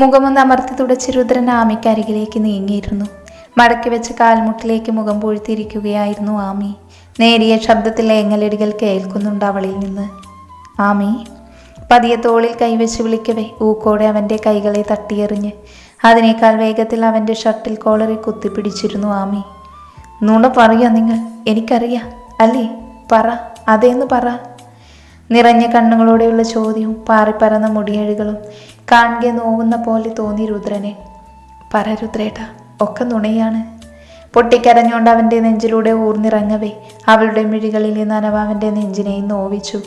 മുഖമൊന്ന് അമർത്തി തുടച്ച് രുദ്രൻ ആമിക്കരികിലേക്ക് നീങ്ങിയിരുന്നു. മടക്കി വെച്ച് കാൽമുട്ടിലേക്ക് മുഖം പൂഴ്ത്തിയിരിക്കുകയായിരുന്നു ആമി. നേരിയ ശബ്ദത്തിൽ ഏങ്ങലടികൾ കേൾക്കുന്നുണ്ട് അവളിൽ നിന്ന്. ആമി പതിയെ തോളിൽ കൈവച്ച് വിളിക്കവേ. ഊക്കോടെ അവന്റെ കൈകളെ തട്ടിയെറിഞ്ഞ് അതിനേക്കാൾ വേഗത്തിൽ അവന്റെ ഷർട്ടിൽ കോളറി കുത്തിപ്പിടിച്ചിരുന്നു ആമി. നുണ പറയാ നിങ്ങൾ. എനിക്കറിയാം. അല്ലേ? പറ. അതേന്ന് പറ. നിറഞ്ഞ കണ്ണുകളോടെയുള്ള ചോദ്യവും പാറിപ്പറന്ന മുടിയഴുകളും കാണുക നോവുന്ന പോലെ തോന്നി രുദ്രനെ. പറ രുദ്രേട്ട ഒക്കെ നുണയാണ്. പൊട്ടിക്കരഞ്ഞുകൊണ്ട് അവന്റെ നെഞ്ചിലൂടെ ഊർന്നിറങ്ങവേ. അവളുടെ മിഴികളിൽ നനവ് അവന്റെ നെഞ്ചിനെയും നോവിച്ചു.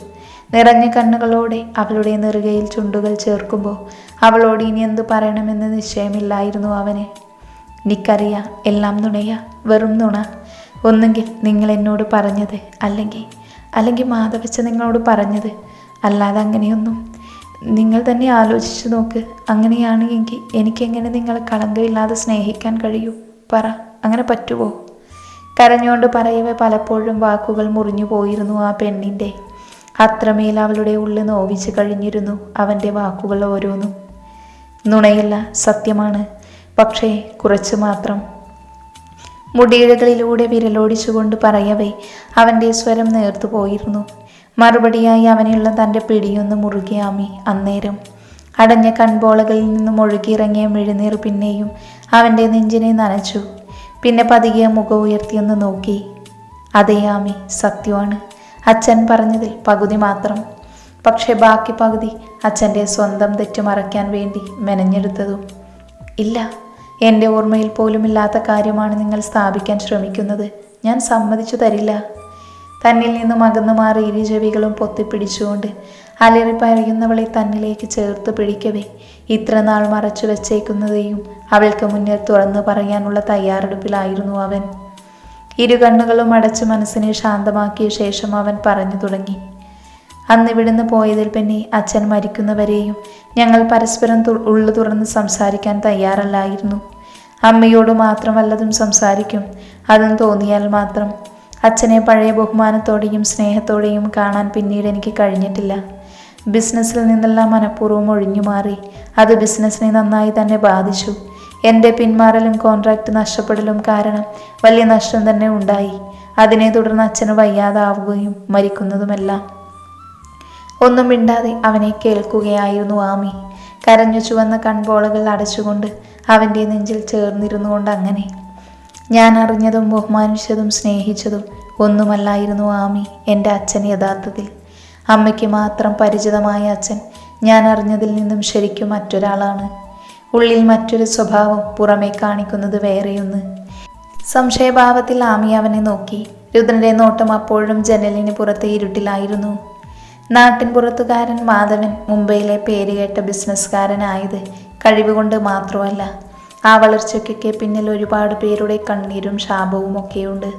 നിറഞ്ഞ കണ്ണുകളോടെ അവളുടെ നെറുകയിൽ ചുണ്ടുകൾ ചേർക്കുമ്പോൾ അവളോട് ഇനി എന്തു പറയണമെന്ന് നിശ്ചയമില്ലായിരുന്നു അവന്. നിക്കറിയ എല്ലാം നുണയ വെറും നുണ. ഒന്നുകിൽ നിങ്ങൾ എന്നോട് പറഞ്ഞത് അല്ലെങ്കിൽ അല്ലെങ്കിൽ മാധവച്ച നിങ്ങളോട് പറഞ്ഞത്. അല്ലാതെ അങ്ങനെയൊന്നും. നിങ്ങൾ തന്നെ ആലോചിച്ചു നോക്ക്. അങ്ങനെയാണ് എങ്കിൽ എനിക്കെങ്ങനെ നിങ്ങളെ കളങ്കമില്ലാതെ സ്നേഹിക്കാൻ കഴിയൂ? പറ. അങ്ങനെ പറ്റുമോ കരഞ്ഞുകൊണ്ട് പറയവേ പലപ്പോഴും വാക്കുകൾ മുറിഞ്ഞു പോയിരുന്നു ആ പെണ്ണിന്റെ. അത്രമേൽ അവളുടെ ഉള്ളിൽ നോവിച്ച് കഴിഞ്ഞിരുന്നു അവന്റെ വാക്കുകൾ ഓരോന്നും. നുണയില്ല സത്യമാണ്. പക്ഷേ കുറച്ച് മാത്രം. മുടിയിഴകളിലൂടെ വിരലോടിച്ചുകൊണ്ട് പറയവേ അവന്റെ സ്വരം നേർത്തു പോയിരുന്നു. മറുപടിയായി അവനുള്ള തന്റെ പിടിയൊന്ന് മുറുകിയാമി അന്നേരം. അടഞ്ഞ കൺപോളകളിൽ നിന്നും ഒഴുകിയിറങ്ങിയ മിഴുനീർ പിന്നെയും അവന്റെ നെഞ്ചിനെ നനച്ചു. പിന്നെ പതിയെ മുഖം ഉയർത്തിയൊന്ന് നോക്കി. അതേ ആമി സത്യമാണ്. അച്ഛൻ പറഞ്ഞതിൽ പകുതി മാത്രം. പക്ഷേ ബാക്കി പകുതി അച്ഛന്റെ സ്വന്തം തെറ്റ് മറയ്ക്കാൻ വേണ്ടി മെനഞ്ഞെടുത്തതും. ഇല്ല. എന്റെ ഓർമ്മയിൽ പോലുമില്ലാത്ത കാര്യമാണ് നിങ്ങൾ സ്ഥാപിക്കാൻ ശ്രമിക്കുന്നത്. ഞാൻ സമ്മതിച്ചു തരില്ല. തന്നിൽ നിന്നും അകന്നു മാറി ഇരു ചെവികളും പൊത്തിപ്പിടിച്ചുകൊണ്ട് അലറി പറയുന്നവളെ തന്നിലേക്ക് ചേർത്ത് പിടിക്കവേ. ഇത്ര നാൾ മറച്ചു വെച്ചേക്കുന്നതെയും അവൾക്ക് മുന്നിൽ തുറന്നു പറയാനുള്ള തയ്യാറെടുപ്പിലായിരുന്നു അവൻ. ഇരു കണ്ണുകളും അടച്ച് മനസ്സിനെ ശാന്തമാക്കിയ ശേഷം അവൻ പറഞ്ഞു തുടങ്ങി. അന്ന് ഇവിടുന്ന് പോയതിൽ പിന്നെ അച്ഛൻ മരിക്കുന്നവരെയും ഞങ്ങൾ പരസ്പരം ഉള്ളു തുറന്ന് സംസാരിക്കാൻ തയ്യാറല്ലായിരുന്നു. അമ്മയോട് മാത്രം വല്ലതും സംസാരിക്കും. അതും തോന്നിയാൽ മാത്രം. അച്ഛനെ പഴയ ബഹുമാനത്തോടെയും സ്നേഹത്തോടെയും കാണാൻ പിന്നീട് എനിക്ക് കഴിഞ്ഞിട്ടില്ല. ബിസിനസ്സിൽ നിന്നെല്ലാം മനഃപൂർവം ഒഴിഞ്ഞു മാറി. അത് ബിസിനസ്സിനെ നന്നായി തന്നെ ബാധിച്ചു. എന്റെ പിന്മാറലും കോൺട്രാക്റ്റ് നഷ്ടപ്പെടലും കാരണം വലിയ നഷ്ടം തന്നെ ഉണ്ടായി. അതിനെ തുടർന്ന് അച്ഛന് വയ്യാതാവുകയും മരിക്കുന്നതുമെല്ലാം. ഒന്നും മിണ്ടാതെ അവനെ കേൾക്കുകയായിരുന്നു ആമി. കരഞ്ഞു ചുവന്ന കൺപോളകൾ അടച്ചുകൊണ്ട് അവന്റെ നെഞ്ചിൽ ചേർന്നിരുന്നു കൊണ്ട് അങ്ങനെ ഞാൻ അറിഞ്ഞതും ബഹുമാനിച്ചതും സ്നേഹിച്ചതും ഒന്നുമല്ലായിരുന്നു ആമി എന്റെ അച്ഛൻ യഥാർത്ഥത്തിൽ. അമ്മയ്ക്ക് മാത്രം പരിചിതമായ അച്ഛൻ ഞാൻ അറിഞ്ഞതിൽ നിന്നും ശരിക്കും മറ്റൊരാളാണ്. ഉള്ളിൽ മറ്റൊരു സ്വഭാവം പുറമേ കാണിക്കുന്നത് വേറെയൊന്ന്. സംശയഭാവത്തിൽ ആമി അവനെ നോക്കി. രുദ്രന്റെ നോട്ടം അപ്പോഴും ജനലിന് പുറത്തെ ഇരുട്ടിലായിരുന്നു. നാട്ടിൻ പുറത്തുകാരൻ മാധവൻ മുംബൈയിലെ പേരുകേട്ട ബിസിനസ്സുകാരനായത് കഴിവുകൊണ്ട് മാത്രമല്ല ആ വളർച്ചയ്ക്കൊക്കെ പിന്നിൽ ഒരുപാട് പേരുടെ കണ്ണീരും ശാപവും ഒക്കെയുണ്ട്.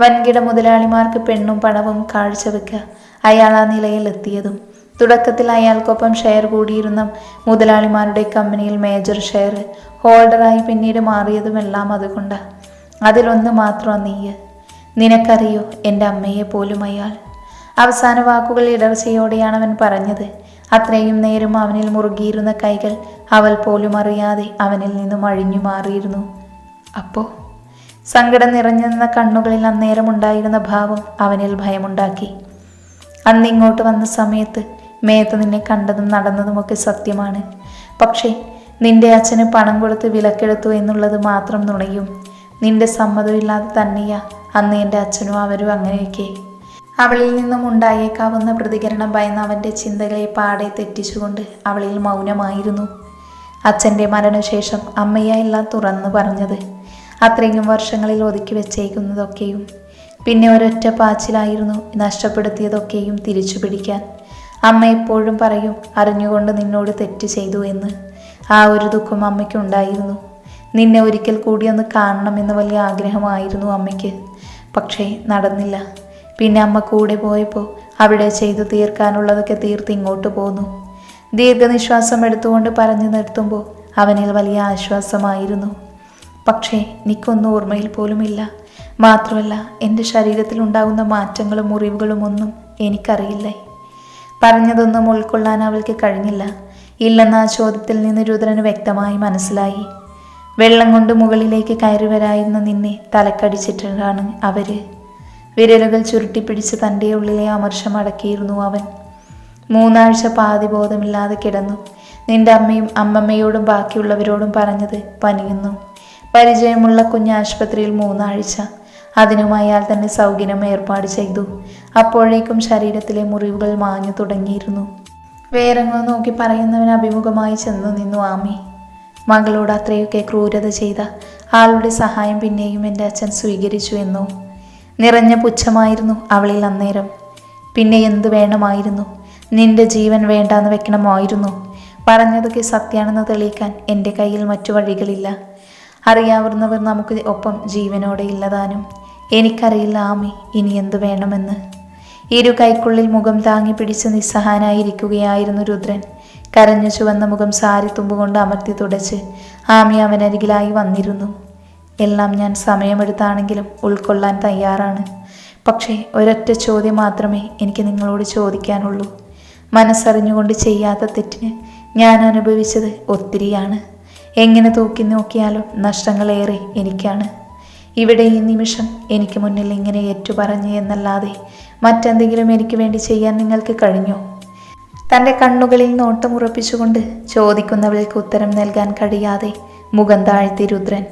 വൻകിട മുതലാളിമാർക്ക് പെണ്ണും പണവും കാഴ്ചവെക്കുക അയാൾ ആ നിലയിലെത്തിയതും തുടക്കത്തിൽ അയാൾക്കൊപ്പം ഷെയർ കൂടിയിരുന്ന മുതലാളിമാരുടെ കമ്പനിയിൽ മേജർ ഷെയർ ഹോൾഡറായി പിന്നീട് മാറിയതുമെല്ലാം അതുകൊണ്ട്. അതിലൊന്ന് മാത്രം നീയ്. നിനക്കറിയോ എന്റെ അമ്മയെ പോലും അയാൾ? അവസാന വാക്കുകൾ ഇടർച്ചയോടെയാണ് അവൻ പറഞ്ഞത്. അത്രയും നേരം അവനിൽ മുറുകിയിരുന്ന കൈകൾ അവൾ പോലും അറിയാതെ അവനിൽ നിന്നും അഴിഞ്ഞു മാറിയിരുന്നു. അപ്പോ? സങ്കടം നിറഞ്ഞിരുന്ന കണ്ണുകളിൽ അന്നേരം ഉണ്ടായിരുന്ന ഭാവം അവനിൽ ഭയമുണ്ടാക്കി. അന്ന് ഇങ്ങോട്ട് വന്ന സമയത്ത് മേത്ത് നിന്നെ കണ്ടതും നടന്നതുമൊക്കെ സത്യമാണ്. പക്ഷേ നിന്റെ അച്ഛന് പണം കൊടുത്ത് വിലക്കെടുത്തു എന്നുള്ളത് മാത്രം നുണയും. നിന്റെ സമ്മതമില്ലാതെ തന്നെയാ അന്ന് എന്റെ അച്ഛനും അവരും അങ്ങനെയൊക്കെ. അവളിൽ നിന്നും ഉണ്ടായേക്കാവുന്ന പ്രതികരണം ഭയന്ന് അവന്റെ ചിന്തകളെ പാടെ തെറ്റിച്ചുകൊണ്ട് അവളിൽ മൗനമായിരുന്നു. അച്ഛന്റെ മരണശേഷം അമ്മയാ എല്ലാം തുറന്നു പറഞ്ഞത് അത്രയും വർഷങ്ങളിൽ ഒതുക്കി വെച്ചേക്കുന്നതൊക്കെയും പിന്നെ ഒരൊറ്റ പാച്ചിലായിരുന്നു നഷ്ടപ്പെടുത്തിയതൊക്കെയും തിരിച്ചു പിടിക്കാൻ. അമ്മ എപ്പോഴും പറയും അറിഞ്ഞുകൊണ്ട് നിന്നോട് തെറ്റ് ചെയ്തു എന്ന്. ആ ഒരു ദുഃഖം അമ്മയ്ക്കുണ്ടായിരുന്നു. നിന്നെ ഒരിക്കൽ കൂടി ഒന്ന് കാണണമെന്ന് വലിയ ആഗ്രഹമായിരുന്നു അമ്മയ്ക്ക്. പക്ഷേ നടന്നില്ല. പിന്നെ അമ്മ കൂടെ പോയപ്പോൾ അവിടെ ചെയ്തു തീർക്കാനുള്ളതൊക്കെ തീർത്ത് ഇങ്ങോട്ട് പോന്നു. ദീർഘനിശ്വാസം എടുത്തുകൊണ്ട് പറഞ്ഞു നിർത്തുമ്പോൾ അവനിൽ വലിയ ആശ്വാസമായിരുന്നു. പക്ഷേ എനിക്കൊന്നും ഓർമ്മയിൽ പോലുമില്ല. മാത്രമല്ല എന്റെ ശരീരത്തിൽ ഉണ്ടാകുന്ന മാറ്റങ്ങളും മുറിവുകളും ഒന്നും എനിക്കറിയില്ലേ? പറഞ്ഞതൊന്നും ഉൾക്കൊള്ളാൻ അവൾക്ക് കഴിഞ്ഞില്ല. ഇല്ലെന്ന ആ ചോദ്യത്തിൽ നിന്ന് രുദ്രന് വ്യക്തമായി മനസ്സിലായി. വെള്ളം കൊണ്ട് മുകളിലേക്ക് കയറി വരായിരുന്ന നിന്നെ തലക്കടിച്ചിട്ടാണ് അവർ. വിരലുകൾ ചുരുട്ടിപ്പിടിച്ച് തന്റെ ഉള്ളിലെ അമർഷം അടക്കിയിരുന്നു അവൻ. മൂന്നാഴ്ച പാതി ബോധമില്ലാതെ കിടന്നു. നിന്റെ അമ്മയും അമ്മമ്മയോടും ബാക്കിയുള്ളവരോടും പറഞ്ഞത് പനിയുന്നു. പരിചയമുള്ള കുഞ്ഞ് ആശുപത്രിയിൽ മൂന്നാഴ്ച. അതിനും അയാൾ തന്നെ സൗകര്യം ഏർപ്പാട് ചെയ്തു. അപ്പോഴേക്കും ശരീരത്തിലെ മുറിവുകൾ മാഞ്ഞു തുടങ്ങിയിരുന്നു. വേറെങ്ങോ നോക്കി പറയുന്നവൻ അഭിമുഖമായി ചെന്നു നിന്നു ആമി. മകളോട് അത്രയൊക്കെ ക്രൂരത ചെയ്ത ആളുടെ സഹായം പിന്നെയും എന്റെ അച്ഛൻ സ്വീകരിച്ചു എന്നോ. നിറഞ്ഞ പുച്ഛമായിരുന്നു അവളിൽ അന്നേരം. പിന്നെ എന്തു വേണമായിരുന്നു? നിന്റെ ജീവൻ വേണ്ടാന്ന് വെക്കണമായിരുന്നു. പറഞ്ഞതൊക്കെ സത്യാണെന്ന് തെളിയിക്കാൻ എന്റെ കയ്യിൽ മറ്റു വഴികളില്ല. അറിയാവുന്നവർ നമുക്ക് ഒപ്പം ജീവനോടെ ഇല്ലതാനും. എനിക്കറിയില്ല ആമി ഇനി എന്തു വേണമെന്ന്. ഇരു കൈക്കുള്ളിൽ മുഖം താങ്ങി പിടിച്ച് നിസ്സഹാനായിരിക്കുകയായിരുന്നു രുദ്രൻ. കരഞ്ഞു ചുവന്ന മുഖം സാരി തുമ്പുകൊണ്ട് അമർത്തി തുടച്ച് ആമി അവനരികിലായി വന്നിരുന്നു. എല്ലാം ഞാൻ സമയമെടുത്താണെങ്കിലും ഉൾക്കൊള്ളാൻ തയ്യാറാണ്. പക്ഷേ ഒരൊറ്റ ചോദ്യം മാത്രമേ എനിക്ക് നിങ്ങളോട് ചോദിക്കാനുള്ളൂ. മനസ്സറിഞ്ഞുകൊണ്ട് ചെയ്യാത്ത തെറ്റിന് ഞാൻ അനുഭവിച്ചത് ഒത്തിരിയാണ്. എങ്ങനെ തൂക്കി നോക്കിയാലും നഷ്ടങ്ങളേറെ എനിക്കാണ്. ഇവിടെ ഈ നിമിഷം എനിക്ക് മുന്നിൽ ഇങ്ങനെ ഏറ്റുപറഞ്ഞു എന്നല്ലാതെ മറ്റെന്തെങ്കിലും എനിക്ക് വേണ്ടി ചെയ്യാൻ നിങ്ങൾക്ക് കഴിഞ്ഞോ? തന്റെ കണ്ണുകളിൽ നോട്ടമുറപ്പിച്ചുകൊണ്ട് ചോദിക്കുന്നവൾക്ക് ഉത്തരം നൽകാൻ കഴിയാതെ മുഖം താഴ്ത്തി രുദ്രൻ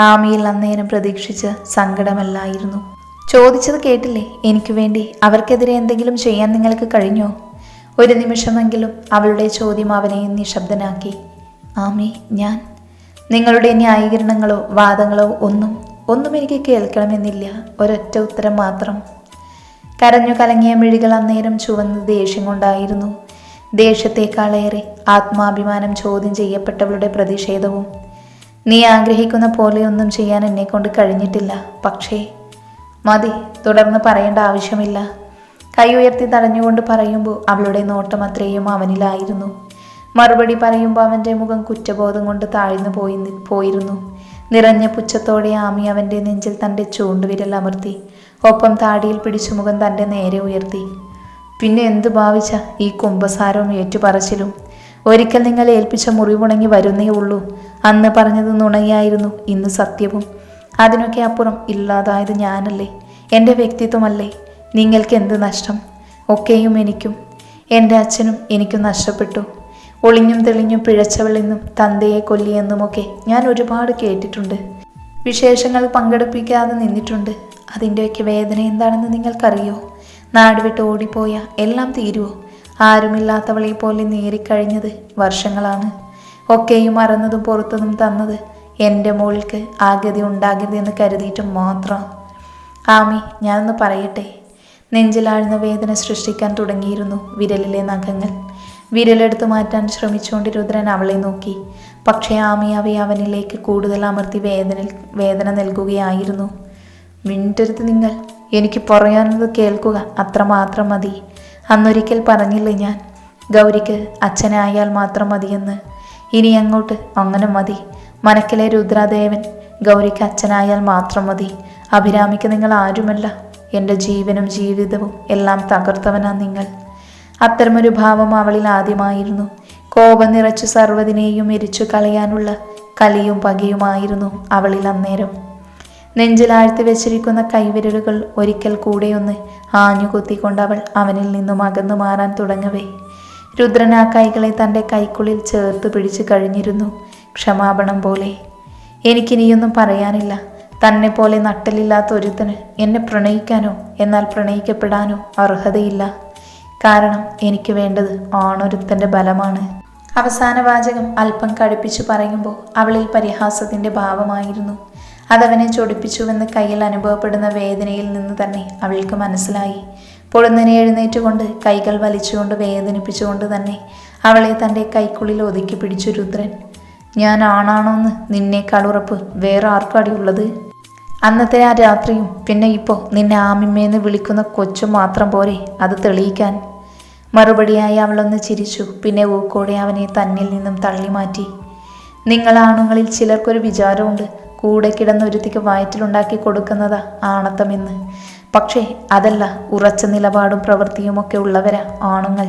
ആമിയിൽ അന്നേരം പ്രതീക്ഷിച്ച സങ്കടമല്ലായിരുന്നു. ചോദിച്ചത് കേട്ടില്ലേ? എനിക്ക് വേണ്ടി അവർക്കെതിരെ എന്തെങ്കിലും ചെയ്യാൻ നിങ്ങൾക്ക് കഴിഞ്ഞോ? ഒരു നിമിഷമെങ്കിലും അവളുടെ ചോദ്യം അവനെ നിശബ്ദനാക്കി. ആമി ഞാൻ. നിങ്ങളുടെ ന്യായീകരണങ്ങളോ വാദങ്ങളോ ഒന്നും ഒന്നും എനിക്ക് കേൾക്കണമെന്നില്ല. ഒരൊറ്റ ഉത്തരം മാത്രം. കരഞ്ഞു കലങ്ങിയ മിഴികൾ അന്നേരം ചുവന്ന് ദേഷ്യം കൊണ്ടായിരുന്നു. ദേഷ്യത്തെക്കാളേറെ ആത്മാഭിമാനം ചോദ്യം ചെയ്യപ്പെട്ടവളുടെ പ്രതിഷേധവും നീ ആഗ്രഹിക്കുന്ന പോലെയൊന്നും ചെയ്യാൻ എന്നെ കൊണ്ട് കഴിഞ്ഞിട്ടില്ല. പക്ഷേ മതി തുടർന്ന് പറയേണ്ട ആവശ്യമില്ല. കൈ ഉയർത്തി തടഞ്ഞുകൊണ്ട് പറയുമ്പോൾ അവളുടെ നോട്ടം അത്രയും അവനിലായിരുന്നു. മറുപടി പറയുമ്പോൾ അവന്റെ മുഖം കുറ്റബോധം കൊണ്ട് താഴ്ന്നു പോയി പോയിരുന്നു. നിറഞ്ഞ പുച്ഛത്തോടെ ആമി അവന്റെ നെഞ്ചിൽ തന്റെ ചൂണ്ടുവിരൽ അമർത്തി ഒപ്പം താടിയിൽ പിടിച്ചു മുഖം തന്റെ നേരെ ഉയർത്തി. പിന്നെ എന്തു ഭാവിച്ച ഈ കുംഭസാരവും ഏറ്റുപറച്ചിലും? ഒരിക്കൽ നിങ്ങൾ ഏൽപ്പിച്ച മുറിവുണങ്ങി വരുന്നേ ഉള്ളൂ. അന്ന് പറഞ്ഞത് നുണയായിരുന്നു ഇന്ന് സത്യവും. അതിനൊക്കെ അപ്പുറം ഇല്ലാതായത് ഞാനല്ലേ എന്റെ വ്യക്തിത്വമല്ലേ നിങ്ങൾക്ക് എന്ത് നഷ്ടം? ഒക്കെയും എനിക്കും എന്റെ അച്ഛനും എനിക്കും നഷ്ടപ്പെട്ടു. ഒളിഞ്ഞും തെളിഞ്ഞും പിഴച്ചവളെന്നും തന്തയെ കൊല്ലിയെന്നുമൊക്കെ ഞാൻ ഒരുപാട് കേട്ടിട്ടുണ്ട്. വിശേഷങ്ങൾ പങ്കെടുപ്പിക്കാതെ നിന്നിട്ടുണ്ട്. അതിന്റെയൊക്കെ വേദന എന്താണെന്ന് നിങ്ങൾക്കറിയോ? നാടുവിട്ട് ഓടിപ്പോയ എല്ലാം തീരുവോ? ആരുമില്ലാത്തവളെ പോലെ നേരിക്കഴിഞ്ഞത് വർഷങ്ങളാണ്. ഒക്കെയും മറന്നതും പുറത്തതും തന്നത് എന്റെ മോൾക്ക് ആഗതി ഉണ്ടാകരുതെന്ന് കരുതിയിട്ട് മാത്രം. ആമി ഞാനൊന്ന് പറയട്ടെ. നെഞ്ചിലാഴ്ന്ന വേദന സൃഷ്ടിക്കാൻ തുടങ്ങിയിരുന്നു വിരലിലെ നഖങ്ങൾ. വിരലെടുത്ത് മാറ്റാൻ ശ്രമിച്ചുകൊണ്ട് രുദ്രൻ അവളെ നോക്കി. പക്ഷേ ആമി അവയെ അവനിലേക്ക് കൂടുതൽ അമർത്തി വേദന വേദന നൽകുകയായിരുന്നു. മിണ്ടരുത് നിങ്ങൾ. എനിക്ക് പറയാനത് കേൾക്കുക അത്രമാത്രം മതി. അന്നൊരിക്കൽ പറഞ്ഞില്ലേ ഞാൻ? ഗൗരിക്ക് അച്ഛനായാൽ മാത്രം മതിയെന്ന്. ഇനി അങ്ങോട്ട് അങ്ങനെ മതി. മനക്കിലെ രുദ്രദേവൻ ഗൗരിക്ക് അച്ഛനായാൽ മാത്രം മതി. അഭിരാമിക്ക് നിങ്ങൾ ആരുമല്ല. എന്റെ ജീവനും ജീവിതവും എല്ലാം തകർത്തവനാ നിങ്ങൾ. അത്തരമൊരു ഭാവം അവളിൽ ആദ്യമായിരുന്നു. കോപം നിറച്ചു സർവതിനെയും എരിച്ചു കളയാനുള്ള കലിയും പകയുമായിരുന്നു അവളിൽ അന്നേരം. നെഞ്ചിലാഴ്ത്തി വെച്ചിരിക്കുന്ന കൈവിരലുകൾ ഒരിക്കൽ കൂടെയൊന്ന് ആഞ്ഞു കുത്തിക്കൊണ്ട് അവൾ അവനിൽ നിന്നും അകന്നു മാറാൻ തുടങ്ങവേ. രുദ്രൻ ആ കൈകളെ തന്റെ കൈക്കുള്ളിൽ ചേർത്ത് പിടിച്ചു കഴിഞ്ഞിരുന്നു. ക്ഷമാപണം പോലെ. എനിക്കിനിയൊന്നും പറയാനില്ല. തന്നെ പോലെ നട്ടലില്ലാത്ത ഒരുത്തന് എന്നെ പ്രണയിക്കാനോ എന്നാൽ പ്രണയിക്കപ്പെടാനോ അർഹതയില്ല. കാരണം എനിക്ക് വേണ്ടത് ആണൊരുത്തന്റെ ബലമാണ്. അവസാന വാചകം അല്പം കടുപ്പിച്ചു പറയുമ്പോൾ അവളിൽ പരിഹാസത്തിന്റെ ഭാവമായിരുന്നു. അതവനെ ചൊടിപ്പിച്ചുവെന്ന് കയ്യിൽ അനുഭവപ്പെടുന്ന വേദനയിൽ നിന്ന് തന്നെ അവൾക്ക് മനസ്സിലായി. പൊടുന്നനെ എഴുന്നേറ്റുകൊണ്ട് കൈകൾ വലിച്ചുകൊണ്ട് വേദനിപ്പിച്ചുകൊണ്ട് തന്നെ അവളെ തന്റെ കൈക്കുള്ളിൽ ഒതുക്കി പിടിച്ചു രുദ്രൻ. ഞാൻ ആണാണോന്ന് നിന്നേക്കാൾ ഉറപ്പ് വേറെ ആർക്കാടിയുള്ളത് അന്നത്തെ ആ രാത്രിയും പിന്നെ ഇപ്പോൾ നിന്നെ ആമിമ്മയെന്ന് വിളിക്കുന്ന കൊച്ചു മാത്രം പോരെ അത് തെളിയിക്കാൻ. മറുപടിയായി അവളൊന്ന് ചിരിച്ചു പിന്നെ ഊക്കോടെ അവനെ തന്നിൽ നിന്നും തള്ളി മാറ്റി നിങ്ങൾ ആണുങ്ങളിൽ ചിലർക്കൊരു വിചാരമുണ്ട് കൂടെ കിടന്ന് ഒരുത്തിക്ക് വയറ്റിലുണ്ടാക്കി കൊടുക്കുന്നതാ ആണത്തമെന്ന് പക്ഷേ അതല്ല ഉറച്ച നിലപാടും പ്രവൃത്തിയുമൊക്കെ ഉള്ളവരാ ആണുങ്ങൾ.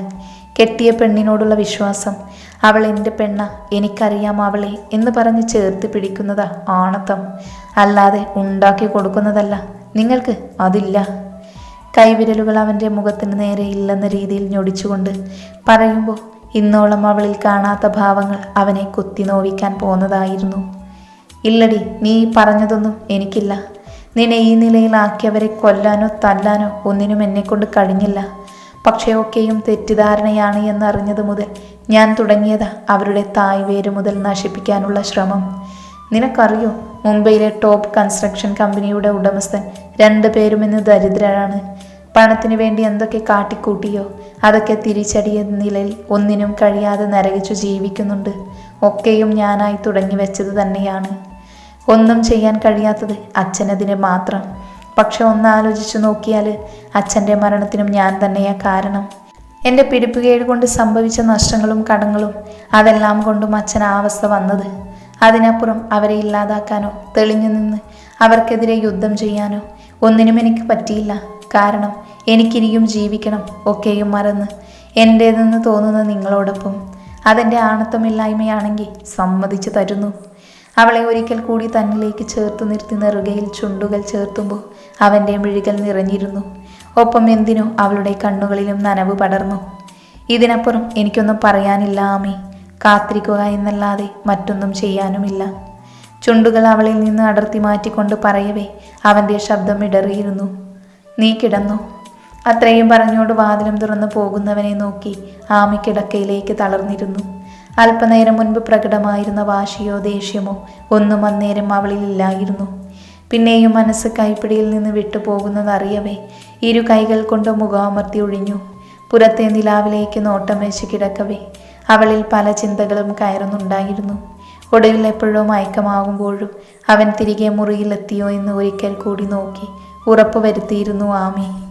കെട്ടിയ പെണ്ണിനോടുള്ള വിശ്വാസം അവൾ എന്റെ പെണ്ണ എനിക്കറിയാം അവളെ എന്ന് പറഞ്ഞ് ചേർത്ത് പിടിക്കുന്നതാ ആണത്തം. അല്ലാതെ ഉണ്ടാക്കി കൊടുക്കുന്നതല്ല. നിങ്ങൾക്ക് അതില്ല. കൈവിരലുകൾ അവന്റെ മുഖത്തിന് നേരെ ഇല്ലെന്ന രീതിയിൽ ഞൊടിച്ചുകൊണ്ട് പറയുമ്പോൾ ഇന്നോളം അവളിൽ കാണാത്ത ഭാവങ്ങൾ അവനെ കുത്തി നോവിക്കാൻ പോന്നതായിരുന്നു. ഇല്ലടി നീ പറഞ്ഞതൊന്നും എനിക്കില്ല. നിന്നെ ഈ നിലയിലാക്കിയവരെ കൊല്ലാനോ തല്ലാനോ ഒന്നിനും എന്നെക്കൊണ്ട് കഴിഞ്ഞില്ല. പക്ഷേ ഒക്കെയും തെറ്റിദ്ധാരണയാണ് എന്നറിഞ്ഞത് മുതൽ ഞാൻ തുടങ്ങിയത് അവരുടെ തായ് വേര് മുതൽ നശിപ്പിക്കാനുള്ള ശ്രമം. നിനക്കറിയോ മുംബൈയിലെ ടോപ്പ് കൺസ്ട്രക്ഷൻ കമ്പനിയുടെ ഉടമസ്ഥൻ രണ്ടു പേരും ഇന്ന് ദരിദ്രരാണ്. പണത്തിന് വേണ്ടി എന്തൊക്കെ കാട്ടിക്കൂട്ടിയോ അതൊക്കെ തിരിച്ചടിയ നിലയിൽ ഒന്നിനും കഴിയാതെ നരകിച്ചു ജീവിക്കുന്നുണ്ട്. ഒക്കെയും ഞാനായി തുടങ്ങി വെച്ചത് തന്നെയാണ്. ഒന്നും ചെയ്യാൻ കഴിയാത്തത് അച്ഛനതിന് മാത്രം. പക്ഷെ ഒന്ന് ആലോചിച്ചു നോക്കിയാൽ അച്ഛന്റെ മരണത്തിനും ഞാൻ തന്നെയാ കാരണം. എന്റെ പിടിപ്പുകേട് കൊണ്ട് സംഭവിച്ച നഷ്ടങ്ങളും കടങ്ങളും അതെല്ലാം കൊണ്ടും അച്ഛൻ ആ അവസ്ഥ വന്നത്. അതിനപ്പുറം അവരെ ഇല്ലാതാക്കാനോ തെളിഞ്ഞു നിന്ന് അവർക്കെതിരെ യുദ്ധം ചെയ്യാനോ ഒന്നിനും എനിക്ക് പറ്റിയില്ല. കാരണം എനിക്കിനിയും ജീവിക്കണം ഒക്കെയും മറന്ന് എന്റേതെന്ന് തോന്നുന്ന നിങ്ങളോടൊപ്പം അതെന്റെ ആണത്വമില്ലായ്മയാണെങ്കിൽ സമ്മതിച്ചു തരുന്നു. അവളെ ഒരിക്കൽ കൂടി തന്നിലേക്ക് ചേർത്ത് നിർത്തി നെറുകയിൽ ചുണ്ടുകൾ ചേർത്തുമ്പോൾ അവന്റെ മിഴികൾ നിറഞ്ഞിരുന്നു. ഒപ്പം എന്തിനോ അവളുടെ കണ്ണുകളിലും നനവ് പടർന്നു. ഇതിനപ്പുറം എനിക്കൊന്നും പറയാനില്ല ആമി. കാത്തിരിക്കുക എന്നല്ലാതെ മറ്റൊന്നും ചെയ്യാനുമില്ല. ചുണ്ടുകൾ അവളിൽ നിന്ന് അടർത്തി മാറ്റിക്കൊണ്ട് പറയവേ അവന്റെ ശബ്ദം ഇടറിയിരുന്നു. നീ കിടന്നു? അത്രയും പറഞ്ഞോട് വാതിലും തുറന്നു പോകുന്നവനെ നോക്കി ആമി കിടക്കയിലേക്ക് തളർന്നിരുന്നു. അല്പനേരം മുൻപ് പ്രകടമായിരുന്ന വാശിയോ ദേഷ്യമോ ഒന്നും അന്നേരം അവളിൽ ഇല്ലായിരുന്നു. പിന്നെയും മനസ്സ് കൈപ്പിടിയിൽ നിന്ന് വിട്ടുപോകുന്നതറിയവേ ഇരു കൈകൾ കൊണ്ട് മുഖാമർത്തി ഒഴിഞ്ഞു. പുറത്തെ നിലാവിലേക്ക് നോട്ടം വെച്ച് കിടക്കവേ അവളിൽ പല ചിന്തകളും കയറുന്നുണ്ടായിരുന്നു. ഒടുവിൽ എപ്പോഴോ മയക്കമാകുമ്പോഴും അവൻ തിരികെ മുറിയിലെത്തിയോ എന്ന് ഒരിക്കൽ കൂടി നോക്കി ഉറപ്പുവരുത്തിയിരുന്നു ആമി.